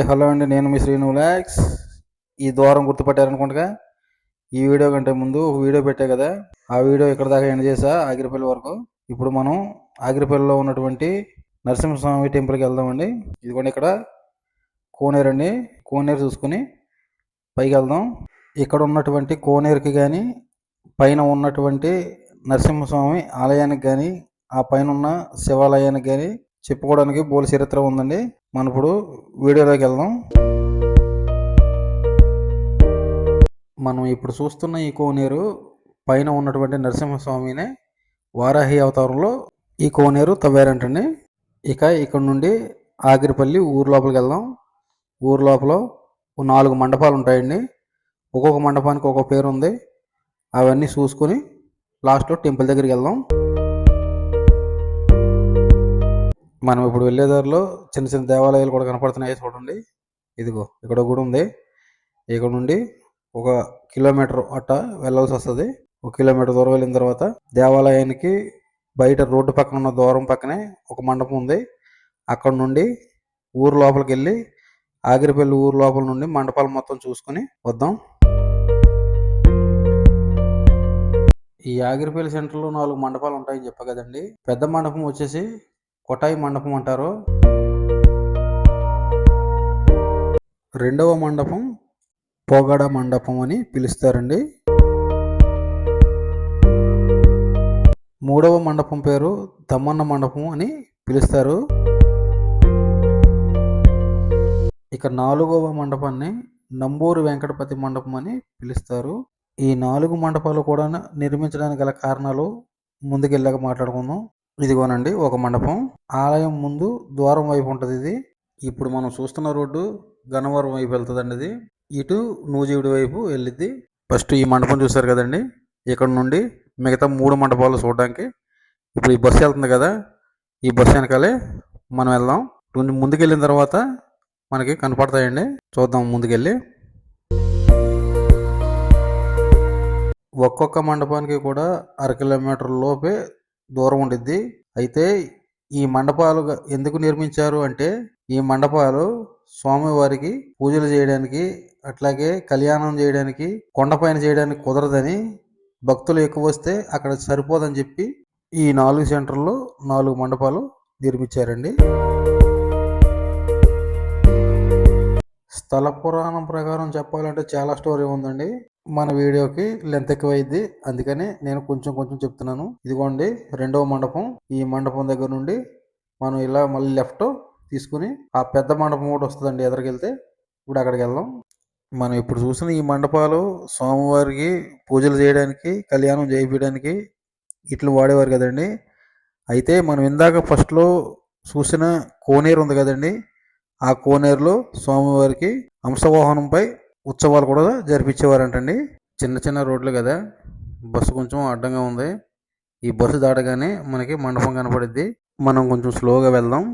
Hi hello అండి. నేను మీ శ్రీను లాక్స్. ఈ ద్వారం గుర్తుపట్టారనుకుంటా. ఈ వీడియో కంటే ముందు ఒక వీడియో పెట్టా కదా. ఆ వీడియో ఇక్కడ దాకా ఎండ్ చేసా ఆగిరిపల్లి వరకు. ఇప్పుడు మనం ఆగిరిపల్లిలో ఉన్నటువంటి నరసింహస్వామి టెంపుల్కి వెళ్దామండి. ఇదిగోండి ఇక్కడ. కోనేరు అండి కోనేరు చూసుకుని పైకి వెళ్దాం. ఇక్కడ ఉన్నటువంటి కోనేరుకి కానీ పైన ఉన్నటువంటి నరసింహస్వామి ఆలయానికి కానీ ఆ పైన ఉన్న శివాలయానికి కానీ చెప్పుకోవడానికి బోల చరిత్ర ఉందండి. మనం ఇప్పుడు వీడియోలోకి వెళ్దాం మనం ఇప్పుడు చూస్తున్న ఈ కోనేరు పైన ఉన్నటువంటి నరసింహస్వామినే వారాహి అవతారంలో ఈ కోనేరు తవ్వారంటండి. ఇక ఇక్కడ నుండి ఆగిరిపల్లి ఊరు లోపలికి వెళ్దాం ఊరు లోపల నాలుగు మండపాలు ఉంటాయండి ఒక్కొక్క మండపానికి ఒక్కొక్క పేరు ఉంది అవన్నీ చూసుకొని లాస్ట్లో టెంపుల్ దగ్గరికి వెళ్దాం మనం ఇప్పుడు వెళ్ళే దారిలో చిన్న చిన్న దేవాలయాలు కూడా కనపడుతున్నాయి చూడండి. ఇదిగో ఇక్కడ గుడి ఉంది. ఇక్కడ నుండి ఒక కిలోమీటర్ అట్ట వెళ్ళాల్సి వస్తుంది. ఒక కిలోమీటర్ దూరం వెళ్ళిన తర్వాత దేవాలయానికి బయట రోడ్డు పక్కన ఉన్న దూరం పక్కనే ఒక మండపం ఉంది. అక్కడ నుండి ఊరు లోపలికి వెళ్ళి ఆగిరిపల్లి ఊరు లోపల నుండి మండపాలు మొత్తం చూసుకుని వద్దాం. ఈ ఆగిరిపల్లి సెంటర్లో నాలుగు మండపాలు ఉంటాయని చెప్పా కదండి. పెద్ద మండపం వచ్చేసి కొటాయి మండపం అంటారు. రెండవ మండపం పోగడ మండపం అని పిలుస్తారండి. మూడవ మండపం పేరు దమ్మన్న మండపం అని పిలుస్తారు. ఇక నాలుగవ మండపాన్ని నంబూరు వెంకటపతి మండపం అని పిలుస్తారు. ఈ నాలుగు మండపాలు కూడా నిర్మించడానికి గల కారణాలు ముందుకెళ్ళాక మాట్లాడుకుందాం. ఇదిగోనండి ఒక మండపం. ఆలయం ముందు ద్వారం వైపు ఉంటుంది ఇది. ఇప్పుడు మనం చూస్తున్న రోడ్డు గన్నవరం వైపు వెళ్తుందండి ఇది. ఇటు నూజివిడి వైపు వెళ్ళిద్ది. ఫస్ట్ ఈ మండపం చూసారు కదండి? ఇక్కడ నుండి మిగతా మూడు మండపాలు చూడడానికి. ఇప్పుడు ఈ బస్సు వెళ్తుంది కదా? ఈ బస్సు వెనకాలే మనం వెళ్దాం. రెండు ముందుకెళ్ళిన తర్వాత మనకి కనపడతాయండి. చూద్దాం ముందుకెళ్ళి. ఒక్కొక్క మండపానికి కూడా అర కిలోమీటర్ లోపే దూరం ఉండిద్ది. అయితే ఈ మండపాలు ఎందుకు నిర్మించారు అంటే ఈ మండపాలు స్వామివారికి పూజలు చేయడానికి అట్లాగే కళ్యాణం చేయడానికి కొండపైన చేయడానికి కుదరదని భక్తులు ఎక్కువ వస్తే అక్కడ సరిపోదని చెప్పి ఈ నాలుగు సెంటర్లో నాలుగు మండపాలు నిర్మించారండి. స్థల పురాణం ప్రకారం చెప్పాలంటే చాలా స్టోరీ ఉందండి. మన వీడియోకి లెంత్ ఎక్కువ అయింది అందుకని నేను కొంచెం కొంచెం చెప్తున్నాను. ఇదిగోండి రెండవ మండపం. ఈ మండపం దగ్గర నుండి మనం ఇలా మళ్ళీ లెఫ్ట్ తీసుకుని ఆ పెద్ద మండపం కూడా వస్తుందండి ఎదురుకెళ్తే. ఇప్పుడు అక్కడికి వెళ్దాం. మనం ఇప్పుడు చూసిన ఈ మండపాలు స్వామివారికి పూజలు చేయడానికి కళ్యాణం చేయించడానికి ఇట్లు వాడేవారు కదండి. అయితే మనం ఇందాక ఫస్ట్లో చూసిన కోనేరు ఉంది కదండి. ఆ కోనేరులో స్వామివారికి అంశవాహనంపై ఉత్సవాలు కూడా జరిపించేవారంటండి. చిన్న చిన్న రోడ్లు కదా. బస్సు కొంచెం అడ్డంగా ఉంది. ఈ బస్సు దాటగానే మనకి మండపం కనపడిద్ది. మనం కొంచెం స్లోగా వెళ్దాం.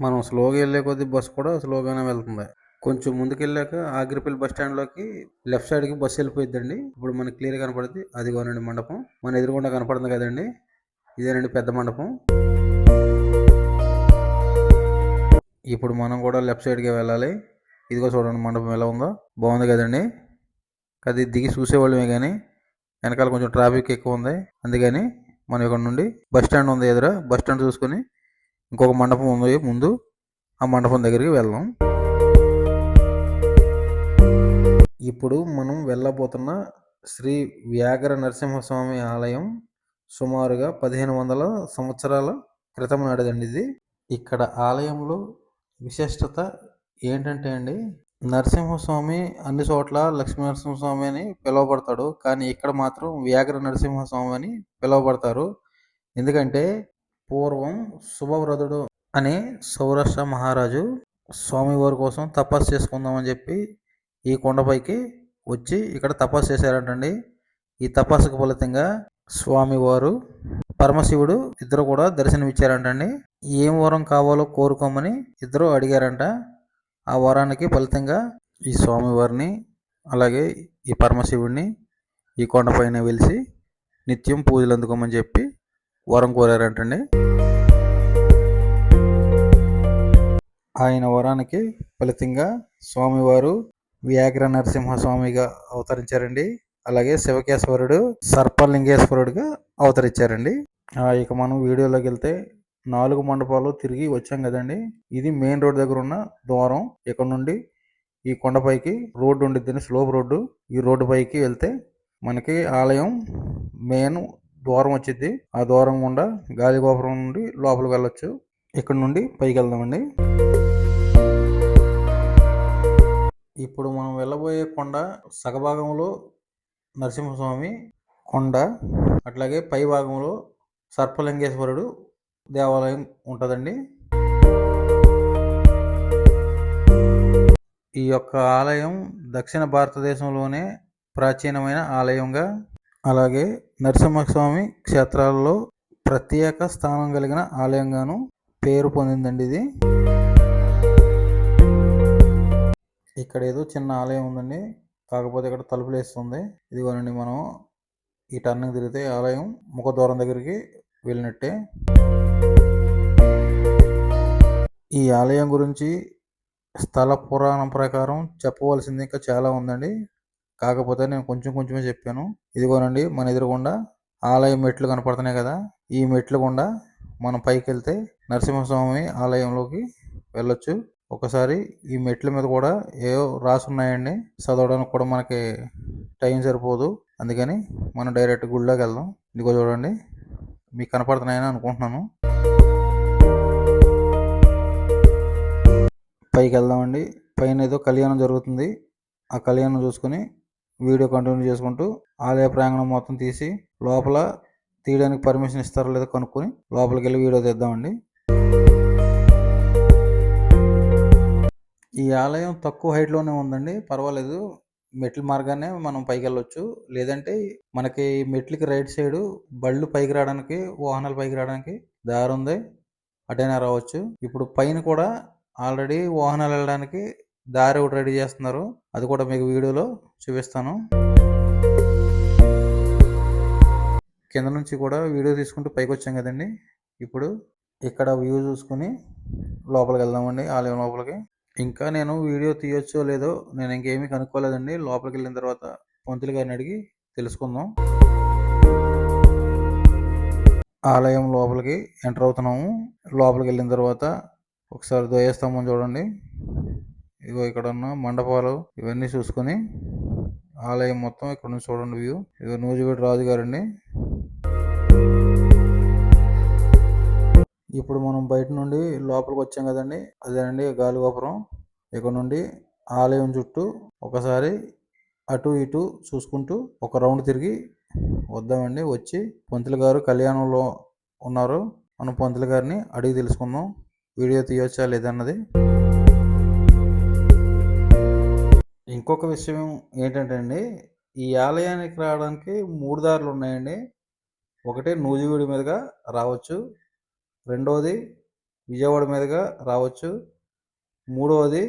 మనం స్లోగా వెళ్ళే కొద్ది బస్సు కూడా స్లోగానే వెళ్తుంది. కొంచెం ముందుకెళ్ళాక ఆగిరిపల్లి బస్ స్టాండ్లోకి లెఫ్ట్ సైడ్కి బస్సు వెళ్ళిపోయిద్దండి. ఇప్పుడు మనకి క్లియర్ కనపడుద్ది. అదిగోనండి మండపం. మన ఎదురుగుండా కనపడుతుంది కదండి. ఇదేనండి పెద్ద మండపం. ఇప్పుడు మనం కూడా లెఫ్ట్ సైడ్కి వెళ్ళాలి. ఇదిగో చూడండి మండపం ఎలా ఉందో. బాగుంది కదండి. అది దిగి చూసేవాళ్ళమే కానీ వెనకాల కొంచెం ట్రాఫిక్ ఎక్కువ ఉంది. అందుకని మనం ఇక్కడ నుండి బస్ స్టాండ్ ఉంది ఎదుర. బస్ స్టాండ్ చూసుకొని ఇంకొక మండపం ఉంది ముందు. ఆ మండపం దగ్గరికి వెళ్దాం. ఇప్పుడు మనం వెళ్ళబోతున్న శ్రీ వ్యాఘ్ర నరసింహస్వామి ఆలయం సుమారుగా పదిహేను వందల సంవత్సరాల క్రితం నాటిదండి ఇది. ఇక్కడ ఆలయంలో విశిష్టత ఏంటంటే అండి నరసింహస్వామి అన్ని చోట్ల లక్ష్మీ నరసింహస్వామి అని పిలువబడతాడు. కానీ ఇక్కడ మాత్రం వ్యాఘ్ర నరసింహస్వామి అని పిలువబడతారు. ఎందుకంటే పూర్వం శుభవ్రతుడు అనే సౌరాష్ట్ర మహారాజు స్వామివారి కోసం తపస్సు చేసుకుందామని చెప్పి ఈ కొండపైకి వచ్చి ఇక్కడ తపస్సు చేశారంటండి. ఈ తపస్సుకు ఫలితంగా స్వామివారు పరమశివుడు ఇద్దరు కూడా దర్శనమిచ్చారంటండి. ఏం వరం కావాలో కోరుకోమని ఇద్దరు అడిగారంట. ఆ వరానికి ఫలితంగా ఈ స్వామివారిని అలాగే ఈ పరమశివుడిని ఈ కొండపైన వెలిసి నిత్యం పూజలు అందుకోమని చెప్పి వరం కోరారంటండి. ఆయన వరానికి ఫలితంగా స్వామివారు వ్యాఘ్ర నరసింహస్వామిగా అవతరించారండి. అలాగే శివకేశ్వరుడు సర్పలింగేశ్వరుడుగా అవతరించారండి. ఆ, ఇక మనం వీడియోలోకి వెళ్తే నాలుగు మండపాలు తిరిగి వచ్చాం కదండి. ఇది మెయిన్ రోడ్ దగ్గర ఉన్న ద్వారం. ఇక్కడ నుండి ఈ కొండపైకి రోడ్డు ఉండిద్దని స్లోప్ రోడ్డు. ఈ రోడ్డు పైకి వెళ్తే మనకి ఆలయం మెయిన్ ద్వారం వచ్చింది ఆ ద్వారం గుండా గాలి గోపురం నుండి లోపలికి వెళ్ళొచ్చు. ఇక్కడ నుండి పైకి వెళ్దామండి. ఇప్పుడు మనం వెళ్ళబోయే కొండ సగభాగంలో నరసింహస్వామి కొండ అట్లాగే పై భాగంలో సర్పలింగేశ్వరుడు దేవాలయం ఉంటుందండి. ఈ యొక్క ఆలయం దక్షిణ భారతదేశంలోనే ప్రాచీనమైన ఆలయంగా అలాగే నరసింహస్వామి క్షేత్రాలలో ప్రత్యేక స్థానం కలిగిన ఆలయంగాను పేరు పొందిందండి ఇది. ఇక్కడ ఏదో చిన్న ఆలయం ఉందండి. కాకపోతే ఇక్కడ తలుపులు వేస్తుంది. ఇదిగోనండి మనం ఈ టర్నింగ్ తిరిగితే ఆలయం ముఖద్వారం దగ్గరికి వెళ్ళినట్టే. ఈ ఆలయం గురించి స్థల పురాణం ప్రకారం చెప్పవలసింది ఇంకా చాలా ఉందండి. కాకపోతే నేను కొంచెం కొంచెమే చెప్పాను. ఇదిగోనండి మన ఎదురుగుండా ఆలయం మెట్లు కనపడుతున్నాయి కదా. ఈ మెట్లు గుండా మనం పైకి వెళ్తే నరసింహస్వామి ఆలయంలోకి వెళ్ళొచ్చు. ఒకసారి ఈ మెట్ల మీద కూడా ఏవో రాసి ఉన్నాయండి చదవడానికి కూడా మనకి టైం సరిపోదు. అందుకని మనం డైరెక్ట్ గుడిలోకి వెళ్దాం. ఇదిగో చూడండి మీకు కనపడుతున్నాయని అనుకుంటున్నాను. పైకి వెళ్దామండి. పైన ఏదో కళ్యాణం జరుగుతుంది. ఆ కళ్యాణం చూసుకొని వీడియో కంటిన్యూ చేసుకుంటూ ఆలయ ప్రాంగణం మొత్తం తీసి లోపల తీయడానికి పర్మిషన్ ఇస్తారో లేదో కనుక్కొని లోపలికి వెళ్ళి వీడియో తీద్దామండి. ఈ ఆలయం తక్కువ హైట్లోనే ఉందండి. పర్వాలేదు. మెట్ల మార్గానే మనం పైకి వెళ్ళొచ్చు. లేదంటే మనకి మెట్లకి రైట్ సైడ్ బళ్ళు పైకి రావడానికి వాహనాలు పైకి రావడానికి దారి ఉంది. అటైనా రావచ్చు. ఇప్పుడు పైన కూడా ఆల్రెడీ వాహనాలు వెళ్ళడానికి దారి ఒకటి రెడీ చేస్తున్నారు. అది కూడా మీకు వీడియోలో చూపిస్తాను. కింద నుంచి కూడా వీడియో తీసుకుంటూ పైకి వచ్చాం కదండి. ఇప్పుడు ఇక్కడ వ్యూ చూసుకుని లోపలికి వెళ్దామండి ఆలయం లోపలికి. ఇంకా నేను వీడియో తీయొచ్చో లేదో నేను ఇంకేమీ కనుక్కోలేదండి. లోపలికి వెళ్ళిన తర్వాత పంతులు గారిని అడిగి తెలుసుకుందాం. ఆలయం లోపలికి ఎంటర్ అవుతున్నాము. లోపలికి వెళ్ళిన తర్వాత ఒకసారి ద్వయస్తంభం చూడండి. ఇగో ఇక్కడ ఉన్న మండపాలు ఇవన్నీ చూసుకొని ఆలయం మొత్తం ఇక్కడ నుంచి చూడండి వ్యూ. ఇగో నూజివీడు రాజు గారండి. ఇప్పుడు మనం బయట నుండి లోపలికి వచ్చాం కదండి. అదేనండి గాలిగోపురం. ఇక్కడ నుండి ఆలయం చుట్టూ ఒకసారి అటు ఇటు చూసుకుంటూ ఒక రౌండ్ తిరిగి వద్దామండి. వచ్చి పంతులు గారు కళ్యాణంలో ఉన్నారు. మనం పంతులు గారిని అడిగి తెలుసుకుందాం. వీడియో తీయొచ్చా లేదన్నది ఇంకొక విషయం ఏంటంటే అండి ఈ ఆలయానికి రావడానికి మూడు దారులు ఉన్నాయండి. ఒకటి నూజివీడి మీదుగా రావచ్చు రెండవది విజయవాడ మీదుగా రావచ్చు మూడవది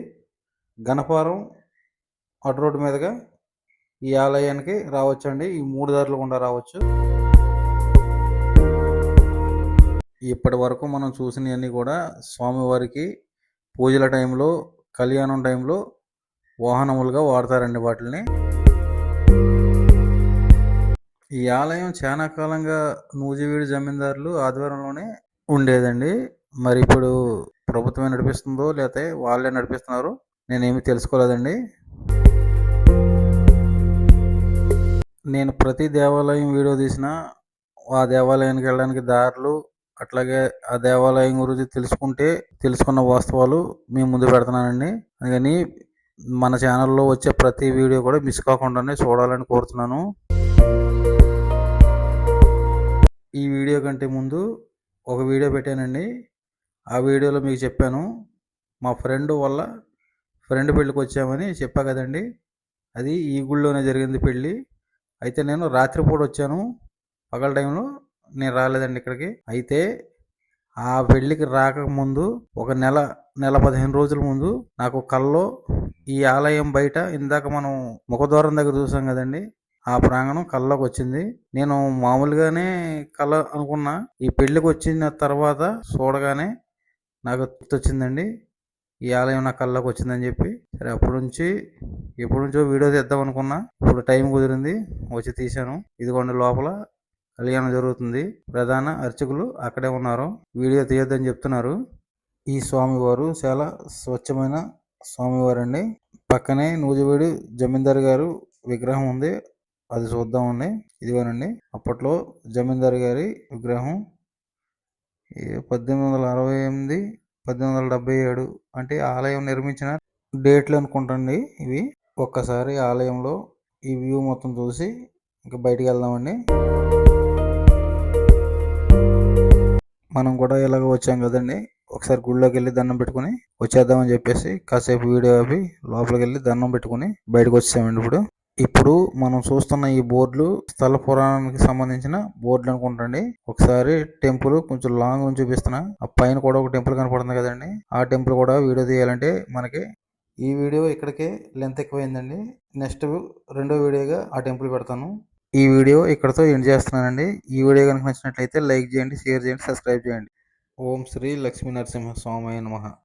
గణపారం అటు రోడ్డు మీదుగా ఈ ఆలయానికి రావచ్చు అండి ఈ మూడు దారులు గుండా రావచ్చు. ఇప్పటి వరకు మనం చూసినవన్నీ కూడా స్వామివారికి పూజల టైంలో కళ్యాణం టైంలో వాహనములుగా వాడతారండి వాటిని ఈ ఆలయం చాలా కాలంగా నూజివీడు జమీందారులు ఆధ్వర్యంలోనే ఉండేదండి. మరి ఇప్పుడు ప్రభుత్వమే నడిపిస్తుందో లేకపోతే వాళ్ళే నడిపిస్తున్నారు. నేనేమి తెలుసుకోలేదండి. నేను ప్రతి దేవాలయం వీడియో తీసిన ఆ దేవాలయానికి వెళ్ళడానికి దారులు అట్లాగే ఆ దేవాలయం గురించి తెలుసుకుంటే తెలుసుకున్న వాస్తవాలు మీ ముందు పెడుతున్నానండి అందుకని మన ఛానల్లో వచ్చే ప్రతి వీడియో కూడా మిస్ కాకుండానే చూడాలని కోరుతున్నాను. ఈ వీడియో కంటే ముందు ఒక వీడియో పెట్టానండి. ఆ వీడియోలో మీకు చెప్పాను మా ఫ్రెండ్ వల్ల ఫ్రెండ్ పెళ్ళికి వచ్చామని చెప్పా కదండి. అది ఈ గుళ్ళోనే జరిగింది పెళ్ళి. అయితే నేను రాత్రిపూట వచ్చాను. పగల టైంలో నేను రాలేదండి ఇక్కడికి. అయితే ఆ పెళ్ళికి రాకముందు ఒక నెల నెల పదిహేను రోజుల ముందు నాకు కల్లో ఈ ఆలయం బయట ఇందాక మనం ముఖద్వారం దగ్గర చూసాం కదండి ఆ ప్రాంగణం కళ్ళకు వచ్చింది. నేను మామూలుగానే కళ అనుకున్నా ఈ పెళ్ళికి వచ్చిన తర్వాత చూడగానే నాకు గుర్తొచ్చిందండి ఈ ఆలయం నా కళ్ళకు వచ్చిందని చెప్పి. సరే అప్పటి నుంచి ఎప్పటి నుంచో వీడియో తీద్దాం అనుకున్నా ఇప్పుడు టైం కుదిరింది వచ్చి తీశాను. ఇదిగోండి లోపల కళ్యాణం జరుగుతుంది. ప్రధాన అర్చకులు అక్కడే ఉన్నారు. వీడియో తీయొద్దని చెప్తున్నారు. ఈ స్వామివారు చాలా స్వచ్ఛమైన స్వామివారు అండి పక్కనే నూజివీడు జమీందార్ గారు విగ్రహం ఉంది. అది చూద్దామండి. ఇదిగోనండి. అప్పట్లో జమీందార్ గారి విగ్రహం పద్దెనిమిది వందల అరవై ఎనిమిది పద్దెనిమిది వందల డెబ్బై ఏడు అంటే ఆలయం నిర్మించిన డేట్లు అనుకుంటండి ఇవి. ఒక్కసారి ఆలయంలో ఈ వ్యూ మొత్తం చూసి ఇంకా బయటికి వెళ్దామండి. మనం కూడా ఇలాగ వచ్చాం కదండి. ఒకసారి గుళ్ళోకి వెళ్ళి దండం పెట్టుకుని వచ్చేద్దామని చెప్పేసి కాసేపు వీడియో అవి లోపలికి వెళ్ళి దండం పెట్టుకుని బయటకు వచ్చామండి ఇప్పుడు. ఇప్పుడు మనం చూస్తున్న ఈ బోర్డులు స్థల పురాణానికి సంబంధించిన బోర్డులు అనుకుంటండి. ఒకసారి టెంపుల్ కొంచెం లాంగ్ నుంచి చూపిస్తున్నా. ఆ పైన కూడా ఒక టెంపుల్ కనపడుతుంది కదండి. ఆ టెంపుల్ కూడా వీడియో తీయాలంటే మనకి ఈ వీడియో ఇక్కడికే లెంత్ ఎక్కువైందండి. నెక్స్ట్ రెండో వీడియోగా ఆ టెంపుల్ పెడతాను. ఈ వీడియో ఇక్కడతో ఎండ్ చేస్తున్నానండి. ఈ వీడియో కనుక నచ్చినట్లయితే లైక్ చేయండి షేర్ చేయండి సబ్స్క్రైబ్ చేయండి. ఓం శ్రీ లక్ష్మీ నరసింహ స్వామి నమ.